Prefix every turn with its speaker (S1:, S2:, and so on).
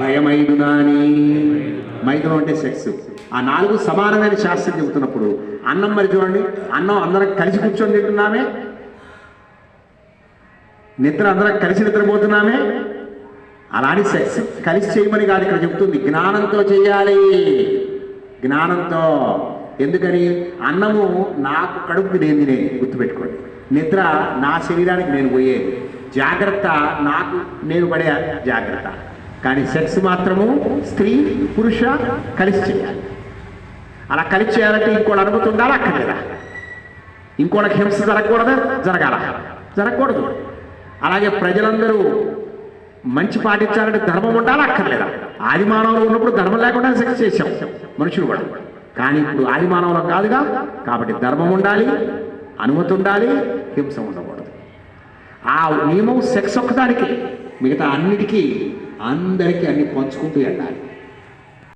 S1: భయమైదునాని మైదునం అంటే సెక్స్ ఆ నాలుగు సమానమైన శాస్త్రం చెబుతున్నప్పుడు అన్నం మరి చూడండి అన్నం అందరం కలిసి కూర్చొని తింటున్నామే? నిద్ర అందరం కలిసి నిద్రపోతున్నామే? అలాంటి సెక్స్ కలిసి చేయమని కాదు ఇక్కడ చెబుతుంది. జ్ఞానంతో చేయాలి. జ్ఞానంతో. ఎందుకని? అన్నము నాకు కడుపుకి నేను తినే గుర్తుపెట్టుకోండి. నిద్ర నా శరీరానికి నేను పోయేది జాగ్రత్త నాకు నేను పడే జాగ్రత్త. కానీ సెక్స్ మాత్రము స్త్రీ పురుష కలిసి చేయాలి. అలా కలిసి చేయాలంటే ఇంకోటి అనుమతి ఉండాలా అక్కర్లేదా? ఇంకోటికి హింస జరగకూడదా? జరగాల. జరగకూడదు. అలాగే ప్రజలందరూ మంచి పాటించాలంటే ధర్మం ఉండాలా? అక్కర్లేదా? ఆది మానవులు ఉన్నప్పుడు ధర్మం లేకుండా సెక్స్ చేశాం మనుషులు కూడా. కానీ ఇప్పుడు ఆది మానవులం కాదుగా. కాబట్టి ధర్మం ఉండాలి అనుమతి ఉండాలి హింస ఉండకూడదు. ఆ నియమం సెక్స్ ఒక్కదానికి. మిగతా అన్నిటికీ అందరికీ అన్ని పంచుకుంటూ వెళ్ళాలి.